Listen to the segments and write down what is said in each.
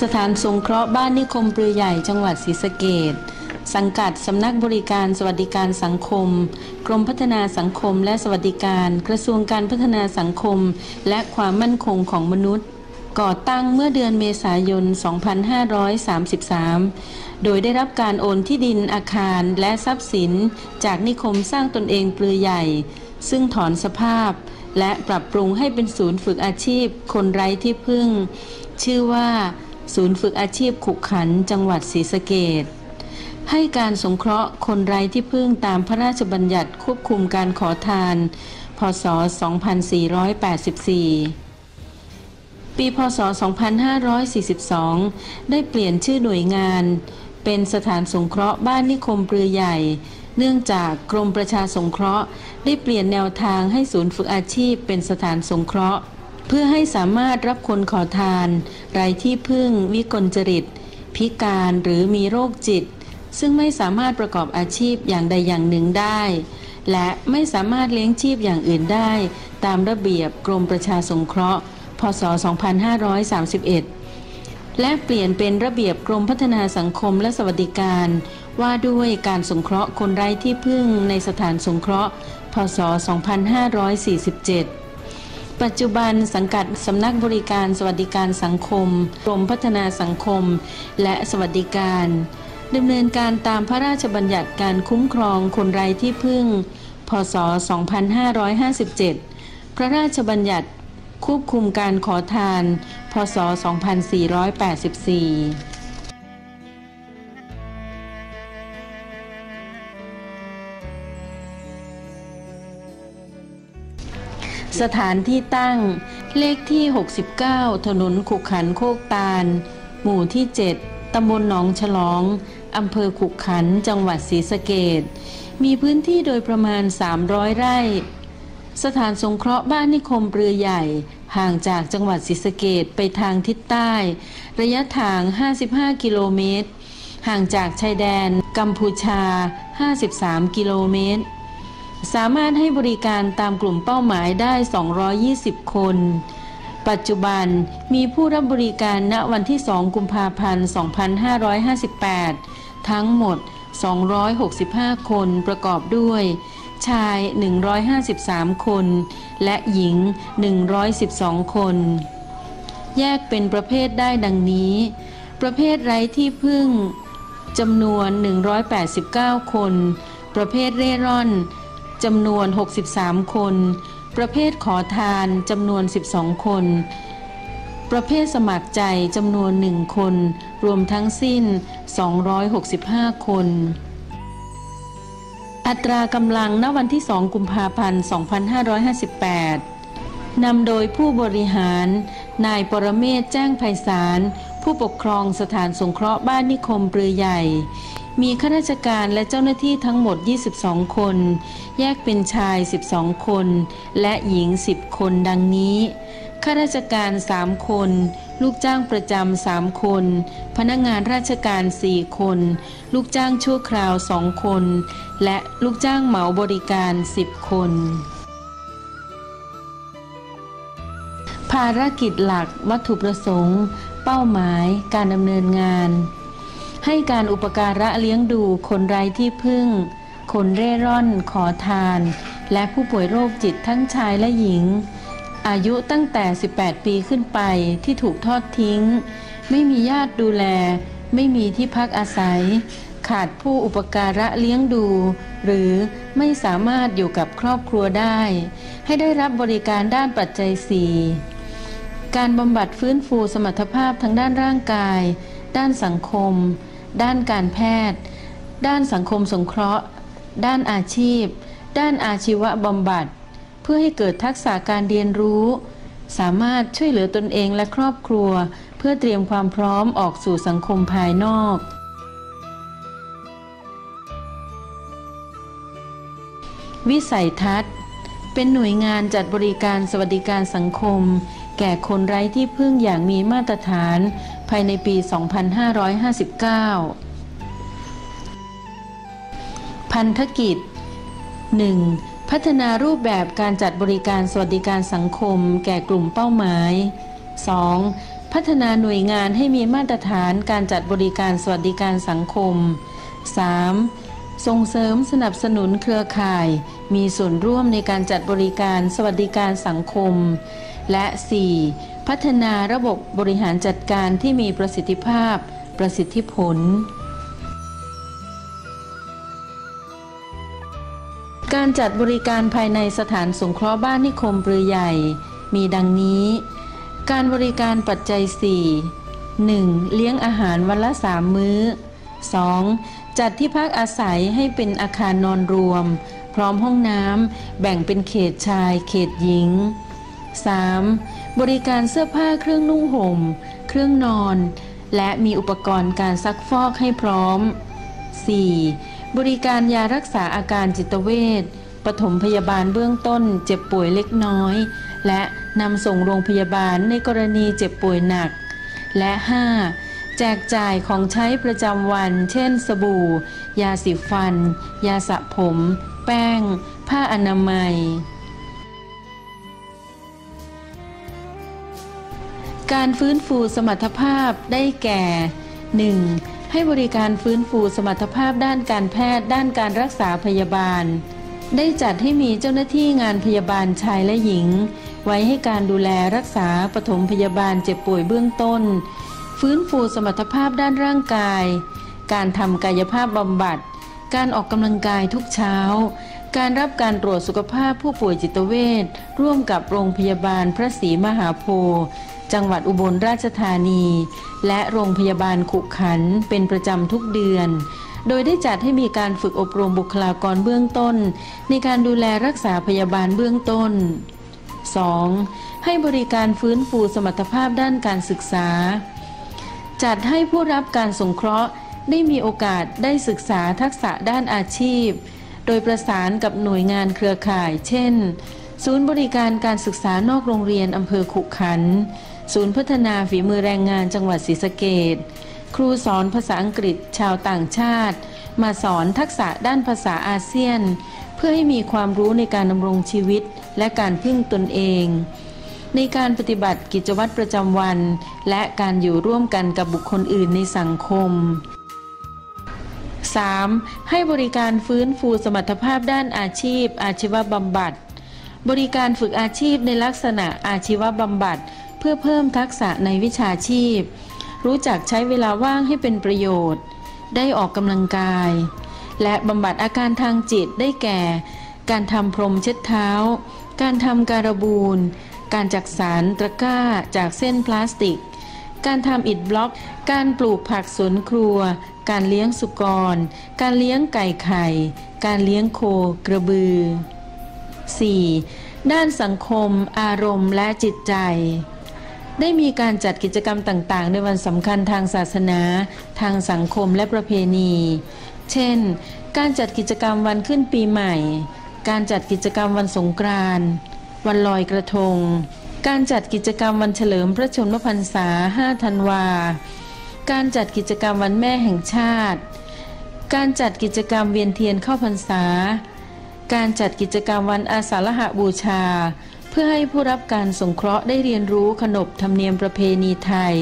สถานสงเคราะห์บ้านนิคมปรือใหญ่จังหวัดศรีสะเกดสังกัดสำนักบริการสวัสดิการสังคม กรมพัฒนาสังคมและสวัสดิการ กระทรวงการพัฒนาสังคม และความมั่นคงของมนุษย์ ก่อตั้งเมื่อเดือนเมษายน 2533 โดยได้รับการโอนที่ดินอาคารและทรัพย์สิน จากนิคมสร้างตนเองปลือใหญ่ ซึ่งถอนสภาพ และปรับปรุงให้เป็นศูนย์ฝึกอาชีพ คนไร้ที่พึ่ง ชื่อว่า ศูนย์ฝึกอาชีพขุขันจังหวัดศรีสะเกดให้การสงเคราะห์คนไร้ที่พึ่งตามพระราชบัญญัติควบคุมการขอทาน พศ 2484 ปีพศ 2542 ได้เปลี่ยนชื่อหน่วยงาน เป็นสถานสงเคราะห์บ้านนิคมปรือใหญ่ เนื่องจากกรมประชาสงเคราะห์ ได้เปลี่ยนแนวทางให้ศูนย์ฝึกอาชีพเป็นสถานสงเคราะห์ เพื่อให้สามารถรับคนขอทานไร้ที่พึ่งวิกลจริต พิการหรือมีโรคจิต ซึ่งไม่สามารถประกอบอาชีพอย่างใดอย่างหนึ่งได้ และไม่สามารถเลี้ยงชีพอย่างอื่นได้ ตามระเบียบกรมประชาสงเคราะห์ พศ 2531 และเปลี่ยนเป็นระเบียบกรมพัฒนาสังคมและสวัสดิการว่าด้วยการสงเคราะห์คนไร้ที่พึ่งในสถานสงเคราะห์ พศ 2547 ปัจจุบันสังกัดสำนักบริการสวัสดิการสังคมกรมพัฒนาสังคม และสวัสดิการดำเนินการตามพระราชบัญญัติการคุ้มครองคนไร้ที่พึ่ง พศ 2557 พระราชบัญญัติควบคุมการขอทาน พศ 2484 สถานที่ตั้ง เลขที่ 69 ถนนขุขันโคกตาล หมู่ที่ 7 ตำบลหนองฉลอง อำเภอขุขัน จังหวัดศรีสะเกดมีพื้นที่โดยประมาณ 300 ไร่ สถานสงเคราะห์บ้านนิคมเรือใหญ่ ห่างจากจังหวัดศรีสะเกดไปทางทิศใต้ ระยะทาง 55 กิโลเมตร ห่างจากชายแดน กัมพูชา 53 กิโลเมตร สามารถให้บริการตามกลุ่มเป้าหมายได้ 220 คน ปัจจุบันมีผู้รับบริการณวันที่ 2 กุมภาพันธ์ 2558 ทั้งหมด 265 คนประกอบด้วย ชาย 153 คน และหญิง 112 คน แยกเป็นประเภทได้ดังนี้ ประเภทไร้ที่พึ่งจำนวน 189 คน ประเภทเร่ร่อน จำนวน 63 คน ประเภทขอทานจำนวน 12 คน ประเภทสมัครใจจำนวนหนึ่งคน รวมทั้งสิ้น 265 คน อัตรากำลังณวันที่ 2 กุมภาพันธ์ 2558 นำโดยผู้บริหาร นายปรเมศแจ้งไพศาลผู้ปกครองสถานสงเคราะห์บ้านนิคมปรือใหญ่ มีข้าราชการและเจ้าหน้าที่ทั้งหมด 22 คน แยกเป็นชาย 12 คน และหญิง 10 คนดังนี้ ข้าราชการ 3 คน ลูกจ้างประจำ 3 คน พนักงานราชการ 4 คน ลูกจ้างชั่วคราว 2 คน และลูกจ้างเหมาบริการ 10 คน ภารกิจหลักวัตถุประสงค์ เป้าหมายการดำเนินงาน ให้การอุปการะเลี้ยงดูคนไร้ที่พึ่ง คนเร่ร่อน ขอทาน และผู้ป่วยโรคจิตทั้งชายและหญิง อายุตั้งแต่ 18 ปีขึ้นไปที่ถูกทอดทิ้ง ไม่มีญาติดูแล ไม่มีที่พักอาศัย ขาดผู้อุปการะเลี้ยงดู หรือไม่สามารถอยู่กับครอบครัวได้ ให้ได้รับบริการด้านปัจจัยสี่การบำบัดฟื้นฟูสมรรถภาพทางด้านร่างกาย ด้านสังคม ด้านการแพทย์ ด้านสังคมสงเคราะห์ ด้านอาชีพ ด้านอาชีวบำบัด เพื่อให้เกิดทักษะการเรียนรู้ สามารถช่วยเหลือตนเองและครอบครัว เพื่อเตรียมความพร้อมออกสู่สังคมภายนอก วิสัยทัศน์ เป็นหน่วยงานจัดบริการสวัสดิการสังคม แก่คนไร้ที่พึ่งอย่างมีมาตรฐาน ภายในปี 2559 พันธกิจ 1. พัฒนารูปแบบการจัดบริการสวัสดิการสังคมแก่กลุ่มเป้าหมาย 2. พัฒนาหน่วยงานให้มีมาตรฐานการจัดบริการสวัสดิการสังคม 3. ส่งเสริมสนับสนุนเครือข่าย มีส่วนร่วมในการจัดบริการสวัสดิการสังคม และ 4. พัฒนาระบบบริหารจัดการที่มีประสิทธิภาพ ประสิทธิผล การจัดบริการภายในสถานสงเคราะห์บ้านนิคมปรือใหญ่ มีดังนี้ การบริการปัจจัย 4 1. เลี้ยงอาหารวันละสามมื้อ 2. จัดที่พักอาศัยให้เป็นอาคารนอนรวม พร้อมห้องน้ำแบ่งเป็นเขตชาย เขตหญิง 3. บริการเสื้อผ้าเครื่องนุ่งห่ม เครื่องนอน และมีอุปกรณ์การซักฟอกให้พร้อม 4. บริการยารักษาอาการจิตเวชปฐมพยาบาลเบื้องต้นเจ็บป่วยเล็กน้อย และนำส่งโรงพยาบาลในกรณีเจ็บป่วยหนัก และ 5. แจกจ่ายของใช้ประจำวัน เช่น สบู่ ยาสีฟัน ยาสระผม แป้ง ผ้าอนามัย การฟื้นฟูสมรรถภาพได้แก่ 1. ให้บริการฟื้นฟูสมรรถภาพด้านการแพทย์ ด้านการรักษาพยาบาล ได้จัดให้มีเจ้าหน้าที่งานพยาบาลชายและหญิง ไว้ให้การดูแลรักษาปฐมพยาบาลเจ็บป่วยเบื้องต้น ฟื้นฟูสมรรถภาพด้านร่างกาย การทำกายภาพบำบัด การออกกำลังกายทุกเช้า การรับการตรวจสุขภาพผู้ป่วยจิตเวชร่วมกับโรงพยาบาลพระศรีมหาโพธิ์ จังหวัดอุบลราชธานี และโรงพยาบาลขุขันเป็นประจำทุกเดือน โดยได้จัดให้มีการฝึกอบรมบุคลากรเบื้องต้น ในการดูแลรักษาพยาบาลเบื้องต้น 2. ให้บริการฟื้นฟูสมรรถภาพด้านการศึกษา จัดให้ผู้รับการสงเคราะห์ได้มีโอกาสได้ศึกษาทักษะด้านอาชีพ โดยประสานกับหน่วยงานเครือข่าย เช่น ศูนย์บริการการศึกษานอกโรงเรียนอำเภอขุขันธ์ ศูนย์พัฒนาฝีมือแรงงานจังหวัดศรีสะเกดครูสอนภาษาอังกฤษชาวต่างชาติ มาสอนทักษะด้านภาษาอาเซียน เพื่อให้มีความรู้ในการดำรงชีวิตและการพึ่งตนเอง ในการปฏิบัติกิจวัตรประจำวัน และการอยู่ร่วมกันกับบุคคลอื่นในสังคม 3. ให้บริการฟื้นฟูสมรรถภาพด้านอาชีพ อาชีวบำบัด บริการฝึกอาชีพในลักษณะอาชีวบำบัด เพื่อเพิ่มทักษะในวิชาชีพ รู้จักใช้เวลาว่างให้เป็นประโยชน์ ได้ออกกำลังกาย และบำบัดอาการทางจิตได้แก่ การทำพรมเช็ดเท้า การทำการบูนการจักสารตะกร้าจากเส้นพลาสติก การทำอิฐบล็อก การปลูกผักสวนครัว การเลี้ยงสุกร การเลี้ยงไก่ไข่ การเลี้ยงโคกระบือ 4. ด้านสังคม อารมณ์และจิตใจ ได้มีการจัดกิจกรรมต่างๆ ในวันสำคัญทางศาสนา ทางสังคมและประเพณี เช่น การจัดกิจกรรมวันขึ้นปีใหม่ การจัดกิจกรรมวันสงกรานต์วันลอยกระทง การจัดกิจกรรมวันเฉลิมพระชนมพรรษา 5 ธันวา การจัดกิจกรรมวันแม่แห่งชาติ การจัดกิจกรรมเวียนเทียนเข้าพรรษา การจัดกิจกรรมวันอาสาฬหบูชา เพื่อให้ผู้รับการสงเคราะห์ได้เรียนรู้ขนบธรรมเนียมประเพณีไทย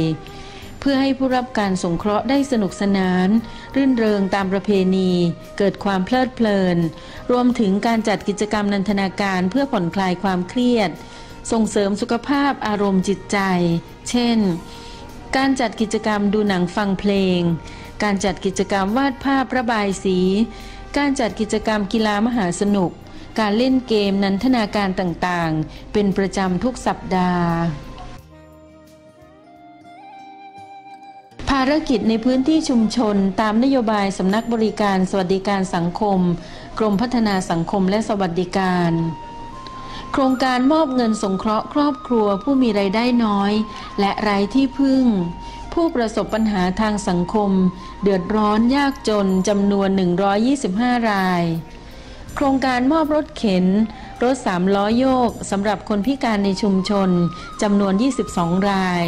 เพื่อให้ผู้รับการสงเคราะห์ได้สนุกสนาน รื่นเริงตามประเพณี เกิดความเพลิดเพลิน รวมถึงการจัดกิจกรรมนันทนาการเพื่อผ่อนคลายความเครียด ส่งเสริมสุขภาพอารมณ์จิตใจ เช่น การจัดกิจกรรมดูหนังฟังเพลง การจัดกิจกรรมวาดภาพระบายสี การจัดกิจกรรมกีฬามหาสนุก การเล่นเกมนันทนาการต่างๆ เป็นประจำทุกสัปดาห์ ภารกิจในพื้นที่ชุมชนตามนโยบายสำนักบริการสวัสดิการสังคม กรมพัฒนาสังคมและสวัสดิการโครงการมอบเงินสงเคราะห์ครอบครัวผู้มีไรายได้น้อย และไร้ที่พึ่ง ผู้ประสบปัญหาทางสังคม เดือดร้อนยากจนจำนวน 125 ราย โครงการมอบรถเข็น รถสามล้อโยกสำหรับคนพิการในชุมชนจำนวน 22 ราย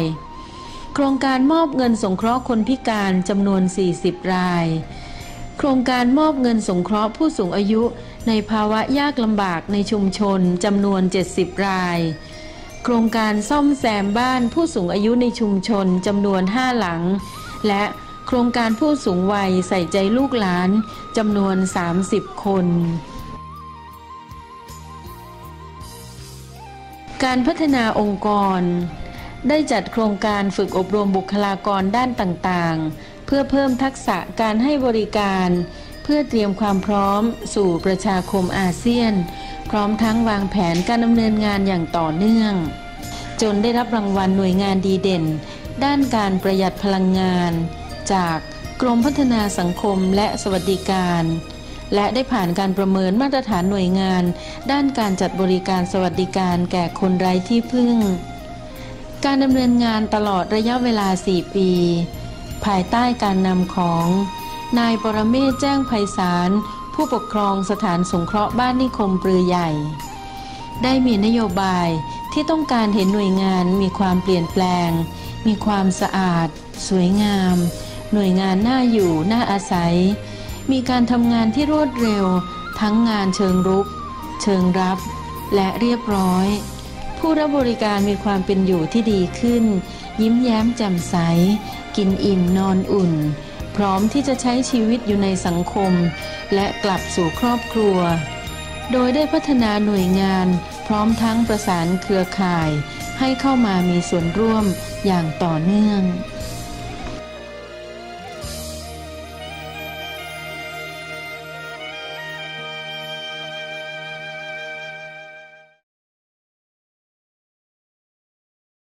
โครงการมอบเงินสงเคราะห์คนพิการจำนวน 40 ราย โครงการมอบเงินสงเคราะห์ผู้สูงอายุในภาวะยากลำบากในชุมชนจำนวน 70 รายโโครงการซ่อมแซมบ้านผู้สูงอายุในชุมชนจำนวน 5 หลัง และโครงการผู้สูงวัยใส่ใจลูกหลานจำนวน 30 คน การพัฒนาองค์กร ได้จัดโครงการฝึกอบรมบุคลากรด้านต่างๆ เพื่อเพิ่มทักษะการให้บริการ เพื่อเตรียมความพร้อมสู่ประชาคมอาเซียน พร้อมทั้งวางแผนการดำเนินงานอย่างต่อเนื่อง จนได้รับรางวัลหน่วยงานดีเด่น ด้านการประหยัดพลังงาน จากกรมพัฒนาสังคมและสวัสดิการ และได้ผ่านการประเมินมาตรฐานหน่วยงาน ด้านการจัดบริการสวัสดิการแก่คนไร้ที่พึ่ง การดำเนินงานตลอดระยะเวลา 4 ปี ภายใต้การนำของ นายปรเมศแจ้งไพศาลผู้ปกครองสถานสงเคราะห์บ้านนิคมปรือใหญ่ ได้มีนโยบายที่ต้องการเห็นหน่วยงานมีความเปลี่ยนแปลง มีความสะอาด สวยงาม หน่วยงานน่าอยู่ น่าอาศัย มีการทำงานที่รวดเร็ว ทั้งงานเชิงรุก เชิงรับ และเรียบร้อย ผู้รับบริการมีความเป็นอยู่ที่ดีขึ้น ยิ้มแย้มแจ่มใส กินอิ่มนอนอุ่น พร้อมที่จะใช้ชีวิตอยู่ในสังคม และกลับสู่ครอบครัว โดยได้พัฒนาหน่วยงาน พร้อมทั้งประสานเครือข่าย ให้เข้ามามีส่วนร่วมอย่างต่อเนื่อง